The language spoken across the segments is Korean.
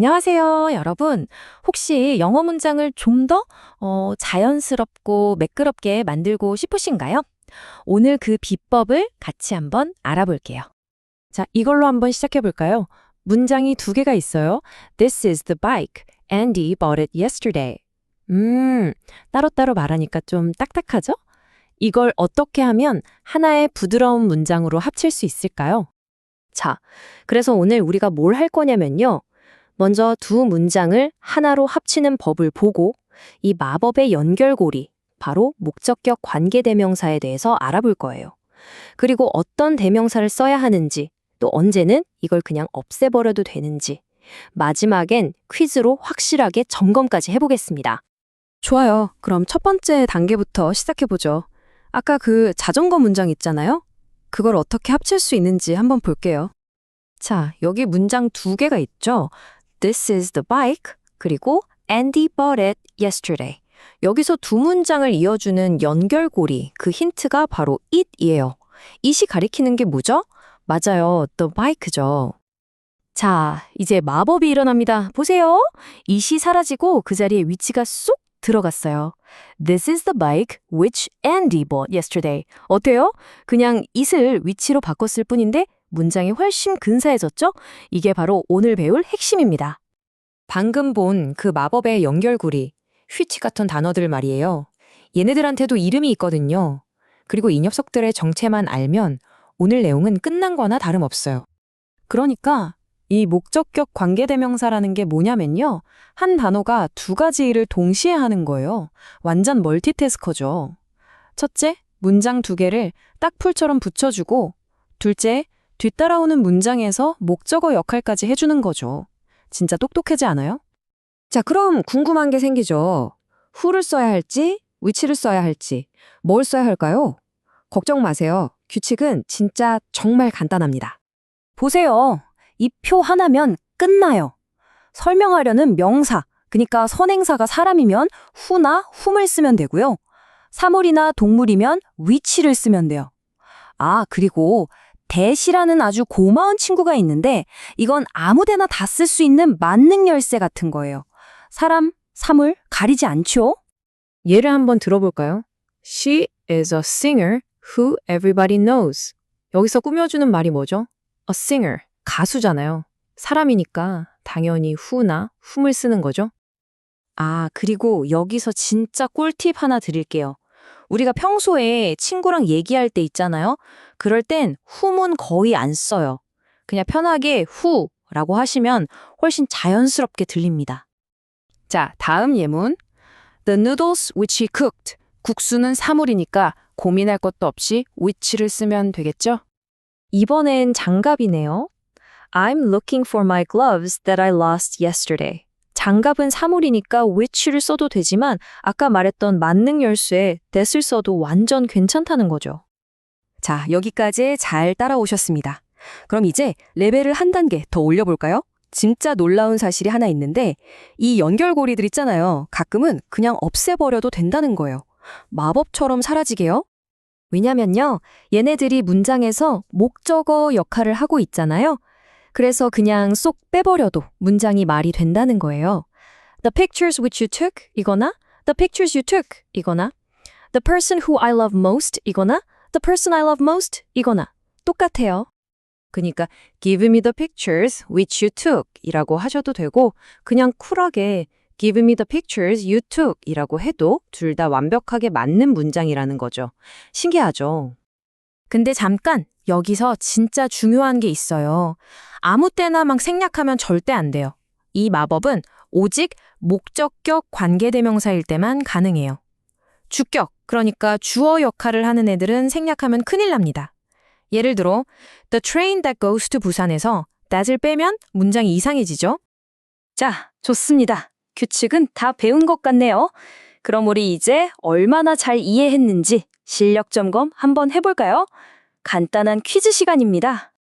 안녕하세요, 여러분. 혹시 영어 문장을 좀더 어, 자연스럽고 매끄럽게 만들고 싶으신가요? 오늘 그 비법을 같이 한번 알아볼게요. 자, 이걸로 한번 시작해 볼까요? 문장이 두 개가 있어요. This is the bike. Andy bought it yesterday. 음, 따로따로 말하니까 좀 딱딱하죠? 이걸 어떻게 하면 하나의 부드러운 문장으로 합칠 수 있을까요? 자, 그래서 오늘 우리가 뭘 할 거냐면요. 먼저 두 문장을 하나로 합치는 법을 보고 이 마법의 연결고리, 바로 목적격 관계 대명사에 대해서 알아볼 거예요. 그리고 어떤 대명사를 써야 하는지, 또 언제는 이걸 그냥 없애버려도 되는지, 마지막엔 퀴즈로 확실하게 점검까지 해보겠습니다. 좋아요. 그럼 첫 번째 단계부터 시작해보죠. 아까 그 자전거 문장 있잖아요? 그걸 어떻게 합칠 수 있는지 한번 볼게요. 자, 여기 문장 두 개가 있죠? This is the bike, 그리고 Andy bought it yesterday. 여기서 두 문장을 이어주는 연결고리, 그 힌트가 바로 it이에요. it이 가리키는 게 뭐죠? 맞아요, the bike죠. 자, 이제 마법이 일어납니다. 보세요. it이 사라지고 그 자리에 위치가 쏙 들어갔어요. This is the bike which Andy bought yesterday. 어때요? 그냥 it을 위치로 바꿨을 뿐인데 문장이 훨씬 근사해졌죠? 이게 바로 오늘 배울 핵심입니다. 방금 본 그 마법의 연결고리, 휘치 같은 단어들 말이에요. 얘네들한테도 이름이 있거든요. 그리고 이 녀석들의 정체만 알면 오늘 내용은 끝난 거나 다름없어요. 그러니까 이 목적격 관계대명사라는 게 뭐냐면요. 한 단어가 두 가지 일을 동시에 하는 거예요. 완전 멀티태스커죠. 첫째, 문장 두 개를 딱 풀처럼 붙여주고 둘째, 뒤따라오는 문장에서 목적어 역할까지 해주는 거죠. 진짜 똑똑하지 않아요? 자, 그럼 궁금한 게 생기죠. who를 써야 할지, which를 써야 할지, 뭘 써야 할까요? 걱정 마세요. 규칙은 진짜 정말 간단합니다. 보세요. 이 표 하나면 끝나요. 설명하려는 명사, 그러니까 선행사가 사람이면 who나 whom을 쓰면 되고요. 사물이나 동물이면 which를 쓰면 돼요. 아, 그리고 대시라는 아주 고마운 친구가 있는데 이건 아무데나 다 쓸 수 있는 만능 열쇠 같은 거예요. 사람, 사물 가리지 않죠? 예를 한번 들어볼까요? She is a singer who everybody knows. 여기서 꾸며주는 말이 뭐죠? A singer, 가수잖아요. 사람이니까 당연히 who나 whom을 쓰는 거죠. 아, 그리고 여기서 진짜 꿀팁 하나 드릴게요. 우리가 평소에 친구랑 얘기할 때 있잖아요. 그럴 땐 whom은 거의 안 써요. 그냥 편하게 who라고 하시면 훨씬 자연스럽게 들립니다. 자, 다음 예문. The noodles which he cooked. 국수는 사물이니까 고민할 것도 없이 which를 쓰면 되겠죠? 이번엔 장갑이네요. I'm looking for my gloves that I lost yesterday. 장갑은 사물이니까 which를 써도 되지만 아까 말했던 만능 열쇠 that을 써도 완전 괜찮다는 거죠. 자, 여기까지 잘 따라오셨습니다. 그럼 이제 레벨을 한 단계 더 올려볼까요? 진짜 놀라운 사실이 하나 있는데 이 연결고리들 있잖아요. 가끔은 그냥 없애버려도 된다는 거예요. 마법처럼 사라지게요. 왜냐면요. 얘네들이 문장에서 목적어 역할을 하고 있잖아요. 그래서 그냥 쏙 빼버려도 문장이 말이 된다는 거예요. The pictures which you took 이거나 The pictures you took 이거나 The person who I love most 이거나 The person I love most 이거나 똑같아요. 그니까 give me the pictures which you took 이라고 하셔도 되고 그냥 쿨하게 give me the pictures you took 이라고 해도 둘 다 완벽하게 맞는 문장이라는 거죠. 신기하죠? 근데 잠깐 여기서 진짜 중요한 게 있어요. 아무 때나 막 생략하면 절대 안 돼요. 이 마법은 오직 목적격 관계대명사일 때만 가능해요. 주격, 그러니까 주어 역할을 하는 애들은 생략하면 큰일 납니다. 예를 들어 The train that goes to 부산에서 that을 빼면 문장이 이상해지죠? 자, 좋습니다. 규칙은 다 배운 것 같네요. 그럼 우리 이제 얼마나 잘 이해했는지 실력 점검 한번 해볼까요? 간단한 퀴즈 시간입니다.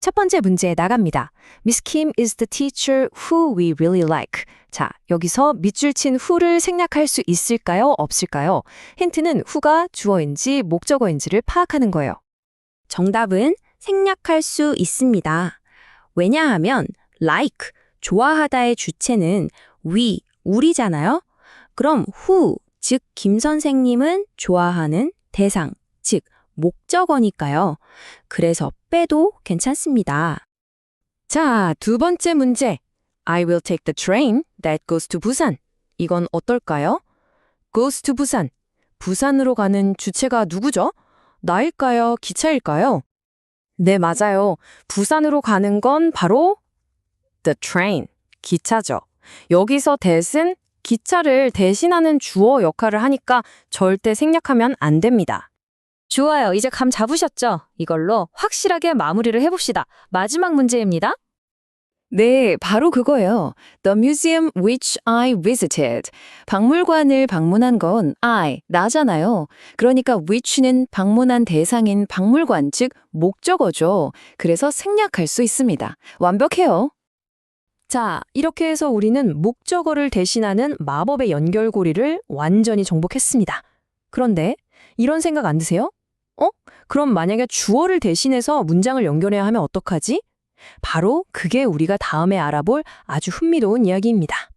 첫 번째 문제 나갑니다. Miss Kim is the teacher who we really like. 자, 여기서 밑줄 친 who를 생략할 수 있을까요? 없을까요? 힌트는 who가 주어인지 목적어인지를 파악하는 거예요. 정답은 생략할 수 있습니다. 왜냐하면 like, 좋아하다의 주체는 we, 우리잖아요. 그럼 who, 즉 김 선생님은 좋아하는 대상, 즉 목적어니까요. 그래서 빼도 괜찮습니다. 자, 두 번째 문제. I will take the train that goes to 부산. 이건 어떨까요? goes to 부산. 부산으로 가는 주체가 누구죠? 나일까요? 기차일까요? 네, 맞아요. 부산으로 가는 건 바로 the train, 기차죠. 여기서 that은 기차를 대신하는 주어 역할을 하니까 절대 생략하면 안 됩니다. 좋아요. 이제 감 잡으셨죠? 이걸로 확실하게 마무리를 해봅시다. 마지막 문제입니다. 네, 바로 그거예요. The museum which I visited. 박물관을 방문한 건 I, 나잖아요. 그러니까 which는 방문한 대상인 박물관, 즉 목적어죠. 그래서 생략할 수 있습니다. 완벽해요. 자, 이렇게 해서 우리는 목적어를 대신하는 마법의 연결고리를 완전히 정복했습니다. 그런데 이런 생각 안 드세요? 어? 그럼 만약에 주어를 대신해서 문장을 연결해야 하면 어떡하지? 바로 그게 우리가 다음에 알아볼 아주 흥미로운 이야기입니다.